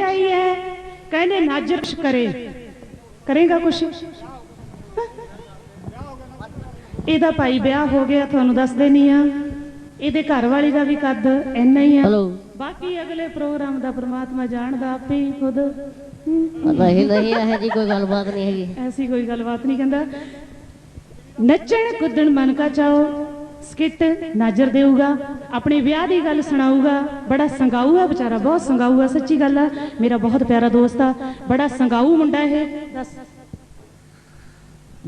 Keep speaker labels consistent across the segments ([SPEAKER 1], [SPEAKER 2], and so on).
[SPEAKER 1] ਹੈ ਕਹਿੰਦੇ ਨਾਜਰਸ਼ ਕਰੇ। ਕਰੇਗਾ ਕੁਛ? ਇਹਦਾ ਭਾਈ ਵਿਆਹ ਹੋ ਗਿਆ ਤੁਹਾਨੂੰ ਦੱਸ ਦੇਣੀ ਆ। ਇਹਦੇ ਘਰ ਵਾਲੀ ਦਾ ਵੀ ਕੱਦ ਇੰਨਾ ਹੀ ਆ। ਬਾਕੀ ਅਗਲੇ ਪ੍ਰੋਗਰਾਮ ਦਾ ਪ੍ਰਮਾਤਮਾ ਜਾਣਦਾ ਆਪੇ ਹੀ ਖੁਦ। ਹਮ,
[SPEAKER 2] ਨਹੀਂ ਨਹੀਂ ਇਹ ਜੀ ਕੋਈ ਗੱਲਬਾਤ ਨਹੀਂ ਹੈਗੀ।
[SPEAKER 1] ਐਸੀ ਕੋਈ ਗੱਲਬਾਤ ਨਹੀਂ ਕਹਿੰਦਾ। ਨੱਚਣ ਕੁੱਦਣ ਮਨ ਕਾ ਚਾਓ। ਸਕਿੱਟ ਨਜ਼ਰ ਦੇਊਗਾ, ਆਪਣੇ ਵਿਆਹ ਦੀ ਗੱਲ ਸੁਣਾਊਗਾ, ਬੜਾ ਸੰਗਾਊ ਆ, ਵਿਚਾਰਾ ਬਹੁਤ ਸੰਗਾਊ ਆ, ਸੱਚੀ ਗੱਲ ਆ, ਮੇਰਾ ਬਹੁਤ ਪਿਆਰਾ ਦੋਸਤ ਆ, ਬੜਾ ਸੰਗਾਊ ਮੁੰਡਾ ਇਹ। ਦੱਸ।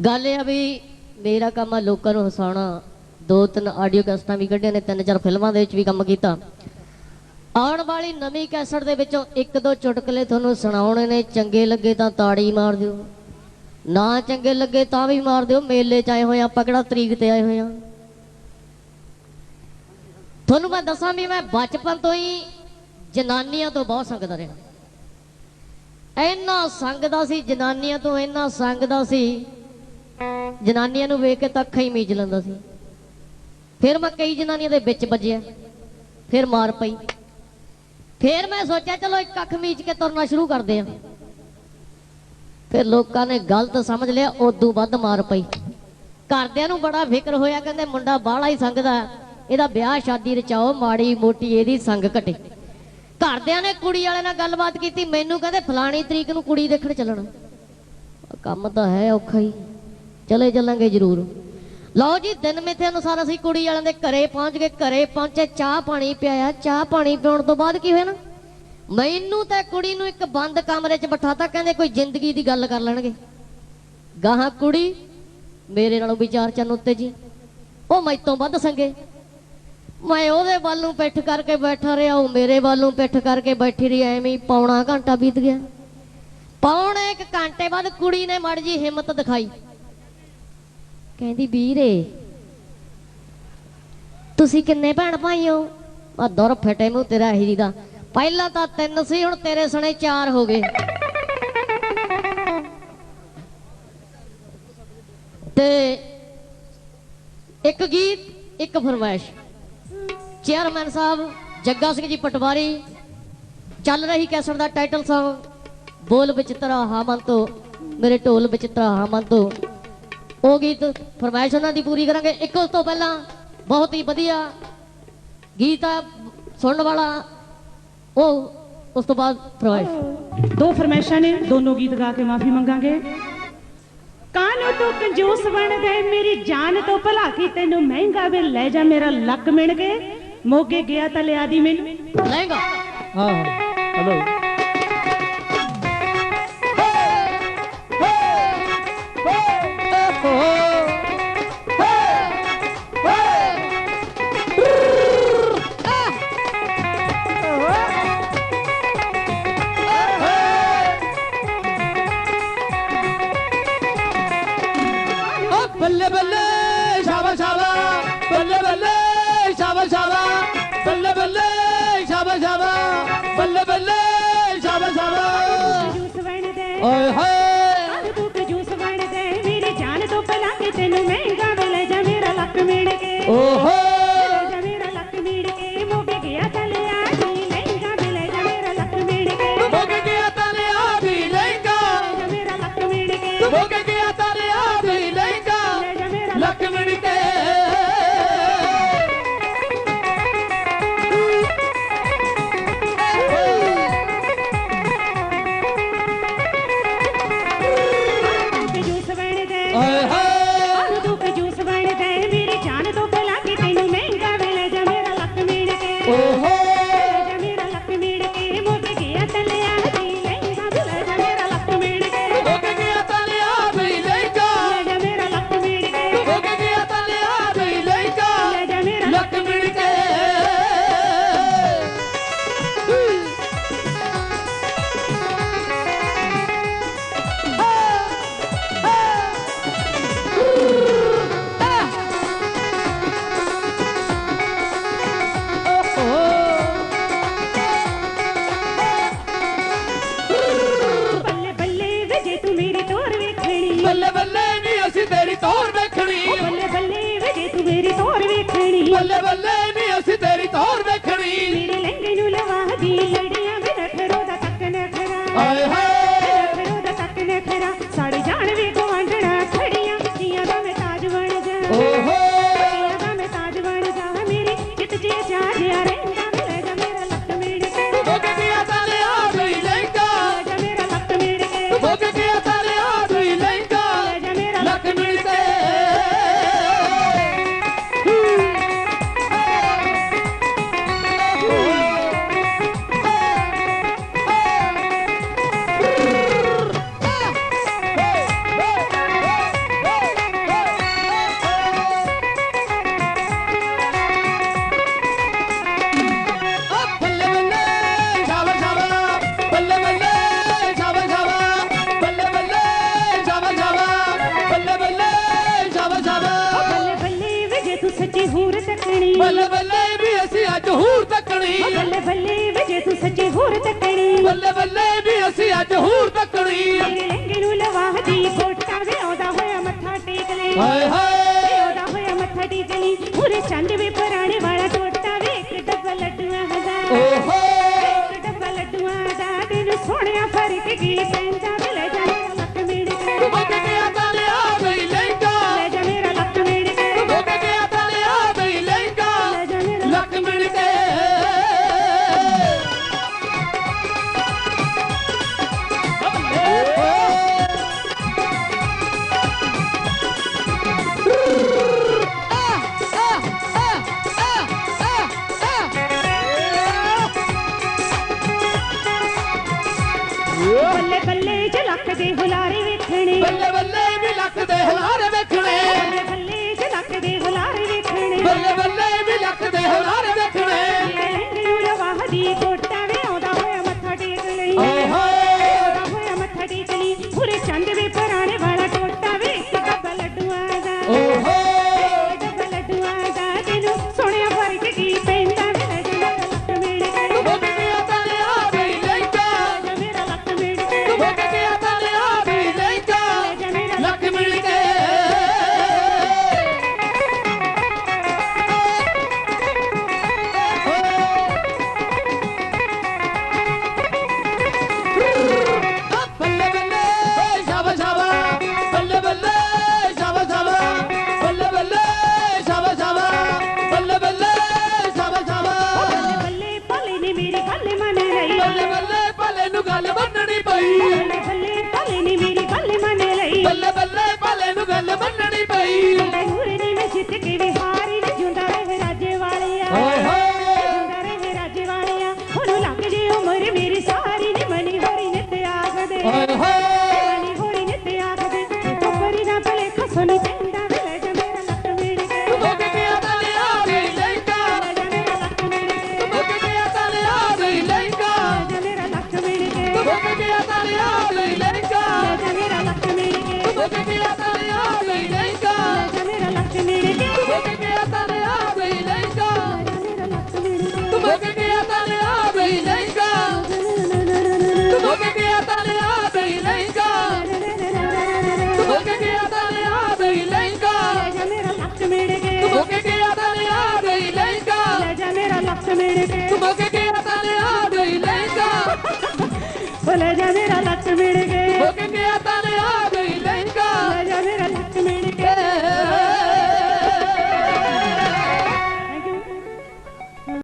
[SPEAKER 2] ਗੱਲ ਇਹ ਆ ਵੀ ਮੇਰਾ ਕੰਮ ਆ ਲੋਕਾਂ ਨੂੰ ਹਸਾਉਣਾ, ਦੋ ਤਿੰਨ ਆਡੀਓ ਕੈਸਟਾਂ ਵੀ ਕੱਢੀਆਂ ਨੇ, ਤਿੰਨ ਚਾਰ ਫਿਲਮਾਂ ਦੇ ਵਿੱਚ ਵੀ ਕੰਮ ਕੀਤਾ। ਆਉਣ ਵਾਲੀ ਨਵੀਂ ਕੈਸਟ ਦੇ ਵਿੱਚੋਂ ਇੱਕ ਦੋ ਚੁਟਕਲੇ ਤੁਹਾਨੂੰ ਸੁਣਾਉਣੇ ਨੇ, ਚੰਗੇ ਲੱਗੇ ਤਾਂ ਤਾੜੀ ਮਾਰ ਦਿਓ। ਨਾ ਚੰਗੇ ਲੱਗੇ ਤਾਂ ਵੀ ਮਾਰ ਦਿਓ, ਮੇਲੇ 'ਚ ਆਏ ਹੋਏ ਆ ਆਪਾਂ ਕਿਹੜਾ ਤਰੀਕ ਤੇ ਆਏ ਹੋਏ ਆ। ਤੁਹਾਨੂੰ ਮੈਂ ਦੱਸਾਂ ਵੀ ਮੈਂ ਬਚਪਨ ਤੋਂ ਹੀ ਜਨਾਨੀਆਂ ਤੋਂ ਬਹੁਤ ਸੰਗਦਾ ਰਿਹਾ। ਇੰਨਾ ਸੰਗਦਾ ਸੀ, ਜਨਾਨੀਆਂ ਤੋਂ ਇੰਨਾ ਸੰਗਦਾ ਸੀ, ਜਨਾਨੀਆਂ ਨੂੰ ਵੇਖ ਕੇ ਤਾਂ ਅੱਖਾਂ ਹੀ ਮੀਚ ਲੈਂਦਾ ਸੀ। ਫਿਰ ਮੈਂ ਕਈ ਜਨਾਨੀਆਂ ਦੇ ਵਿੱਚ ਵੱਜਿਆ, ਫਿਰ ਮਾਰ ਪਈ। ਫਿਰ ਮੈਂ ਸੋਚਿਆ, ਚਲੋ ਇੱਕ ਅੱਖ ਮੀਚ ਕੇ ਤੁਰਨਾ ਸ਼ੁਰੂ ਕਰਦੇ ਆ ਫਿਰ ਲੋਕਾਂ ਨੇ ਗਲਤ ਸਮਝ ਲਿਆ, ਉਦੋਂ ਵੱਧ ਮਾਰ ਪਈ। ਘਰਦਿਆਂ ਨੂੰ ਬੜਾ ਫਿਕਰ ਹੋਇਆ, ਕਹਿੰਦੇ ਮੁੰਡਾ ਬਾਹਲਾ ਹੀ ਸੰਗਦਾ ਇਹਦਾ ਵਿਆਹ ਸ਼ਾਦੀ ਰਚਾਓ ਮਾੜੀ ਮੋਟੀ ਇਹਦੀ ਸੰਗ ਘਟੇ। ਘਰਦਿਆਂ ਨੇ ਕੁੜੀ ਵਾਲੇ ਨਾਲ ਗੱਲਬਾਤ ਕੀਤੀ, ਮੈਨੂੰ ਕਹਿੰਦੇ ਫਲਾਣੀ ਤਰੀਕ ਨੂੰ ਕੁੜੀ ਦੇਖਣ ਚੱਲਣਾ। ਕੰਮ ਤਾਂ ਹੈ ਔਖਾ ਹੀ। ਚਲੇ ਚੱਲਾਂਗੇ ਜ਼ਰੂਰ। ਲਓ ਜੀ, ਦਿਨ ਮਿੱਥੇ ਅਨੁਸਾਰ ਅਸੀਂ ਕੁੜੀ ਵਾਲਿਆਂ ਦੇ ਘਰੇ ਪਹੁੰਚ ਗਏ, ਘਰੇ ਪਹੁੰਚੇ, ਚਾਹ ਪਾਣੀ ਪਿਆਇਆ। ਚਾਹ ਪਾਣੀ ਪੀਉਣ ਤੋਂ ਬਾਅਦ ਕੀ ਹੋਇਆ ਨਾ? ਮੈਨੂੰ ਤਾਂ ਕੁੜੀ ਨੂੰ ਇੱਕ ਬੰਦ ਕਮਰੇ 'ਚ ਬਿਠਾਤਾ, ਕਹਿੰਦੇ ਕੋਈ ਜ਼ਿੰਦਗੀ ਦੀ ਗੱਲ ਕਰ ਲੈਣਗੇ। ਗਾਹਾਂ ਕੁੜੀ ਮੇਰੇ ਨਾਲੋਂ ਵਿਚਾਰ ਚੰਨ ਉੱਤੇ ਜੀ। ਉਹ ਮੈਤੋਂ ਵੱਧ ਸੰਗੇ। ਮੈਂ ਉਹਦੇ ਵੱਲ ਨੂੰ ਪਿੱਠ ਕਰਕੇ ਬੈਠਾ ਰਿਹਾ, ਉਹ ਮੇਰੇ ਵੱਲ ਨੂੰ ਪਿੱਠ ਕਰਕੇ ਬੈਠੀ ਰਹੀ, ਐਵੇਂ ਹੀ ਪੌਣਾ ਘੰਟਾ ਬੀਤ ਗਿਆ। ਪੌਣੇ ਇੱਕ ਘੰਟੇ ਬਾਅਦ ਕੁੜੀ ਨੇ ਮੜ ਜੀ ਹਿੰਮਤ ਦਿਖਾਈ। ਕਹਿੰਦੀ, ਵੀਰੇ, ਤੁਸੀਂ ਕਿੰਨੇ ਭੈਣ ਭਾਈ ਹੋ? ਆ ਦੁਰ ਫਟੇ ਮੂੰਹ ਤੇਰਾ ਹੀਰੀ ਦਾ। ਪਹਿਲਾਂ ਤਾਂ ਤਿੰਨ ਸੀ, ਹੁਣ ਤੇਰੇ ਸਣੇ ਚਾਰ ਹੋ ਗਏ। ਤੇ ਇੱਕ ਗੀਤ, ਇੱਕ ਫਰਮਾਇਸ਼। ਚੇਅਰਮੈਨ ਸਾਹਿਬ, ਜੱਗਾ ਸਿੰਘ ਜੀ ਪਟਵਾਰੀ, ਚੱਲ ਰਹੀ ਕੈਸਟ ਦਾ ਟਾਈਟਲ Song ਬੋਲ ਵਿਚਿਤਰਾ ਹਾਮਨ ਤੋਂ, ਮੇਰੇ ਢੋਲ ਵਿਚਿਤਰਾ ਹਾਮਨ ਤੋਂ। ਉਹ ਗੀਤ ਫਰਮਾਇਸ਼ ਉਹਨਾਂ ਦੀ ਪੂਰੀ ਕਰਾਂਗੇ। ਇੱਕ ਉਸ ਤੋਂ ਪਹਿਲਾਂ ਬਹੁਤ ਹੀ ਵਧੀਆ ਗੀਤ ਆ, ਸੁਣਨ ਵਾਲਾ, ਉਹ ਉਸ ਤੋਂ ਬਾਅਦ ਫਰਮਾਇਸ਼।
[SPEAKER 1] ਦੋ ਫਰਮਾਇਸ਼ਾਂ ਨੇ, ਦੋਨੋਂ ਗੀਤ ਗਾ ਕੇ ਮਾਫੀ ਮੰਗਾਂਗੇ। ਕਾਨੂੰ ਤੂੰ ਕੰਜੂਸ ਬਣ ਮੇਰੀ ਜਾਨ ਤੋਂ ਭਲਾ ਕੀ ਤੈਨੂੰ ਮਹਿੰਗਾ ਵੇ ਲੈ ਜਾ, ਮੇਰਾ ਲੱਕ ਮਿਣ ਕੇ। ਮੋਗੇ ਗਿਆ ਤਾਂ ਲਿਆ ਦੀ ਮੈਨੂੰ
[SPEAKER 2] ਲਹਿੰਗਾ
[SPEAKER 3] ਹਾਂ ਹਲੋ ਬੱਲੇ ਬੱਲੇ ਸ਼ਾਬਾ ਸ਼ਾਬਾ ਬੱਲੇ ਬੱਲੇ ਸ਼ਾਬਾ ਸ਼ਾਬਾ ਬੱਲੇ ਬੱਲੇ ਸ਼ਾਬਾ ਸ਼ਾਬਾ ਬੱਲੇ ਬੱਲੇ ਸ਼ਾਬਾ ਸ਼ਾਬਾ
[SPEAKER 1] ਜੂਸ ਬਣ ਗਏ
[SPEAKER 3] ਓਏ ਹੋਏ।
[SPEAKER 1] ਮੇਰੀ ਜਾਨ ਤੋਂ ਭਲਾ ਕੀ ਤੈਨੂੰ ਮਹਿੰਗਾ ਵੇ ਲੈ ਜਾ ਮੇਰਾ ਲੱਕ ਮਿਣ ਕੇ।
[SPEAKER 3] ਓਹੋ।
[SPEAKER 1] Hey. ਤੂੰ ਸੱਚੀ ਹੂਰ ਤੱਕਣੀ।
[SPEAKER 3] ਬੱਲੇ ਬੱਲੇ ਵੀ ਅਸੀਂ ਅੱਜ ਹੂਰ ਤੱਕਣੀ।
[SPEAKER 1] ਬੱਲੇ ਬੱਲੇ ਵੀ ਜੇ ਤੂੰ ਸੱਚੀ ਹੂਰ ਤੱਕਣੀ।
[SPEAKER 3] ਬੱਲੇ ਬੱਲੇ ਵੀ ਅਸੀਂ ਅੱਜ ਹੂਰ ਤੱਕਣੀ।
[SPEAKER 1] ਤੇਰੇ ਲਹਿੰਗੇ ਨੂੰ ਲਵਾਹਦੀ ਕੋਟਾ ਵੇ ਆਉਂਦਾ ਹੋਇਆ ਮੱਥਾ ਟੇਕ ਲੈ
[SPEAKER 3] ਹਾਏ। ਹਾਏ
[SPEAKER 1] ਆਉਂਦਾ ਹੋਇਆ ਮੱਥਾ ਟੇਕ ਲਈ ਪੂਰੇ ਚੰਦ ਵੇ ਹੁਲਾਰ ਵੇਖਣੇ।
[SPEAKER 3] ਬੱਲੇ ਬੱਲੇ ਵੀ ਲੱਖ ਦੇ ਹੁਲਾਰ Tu não quer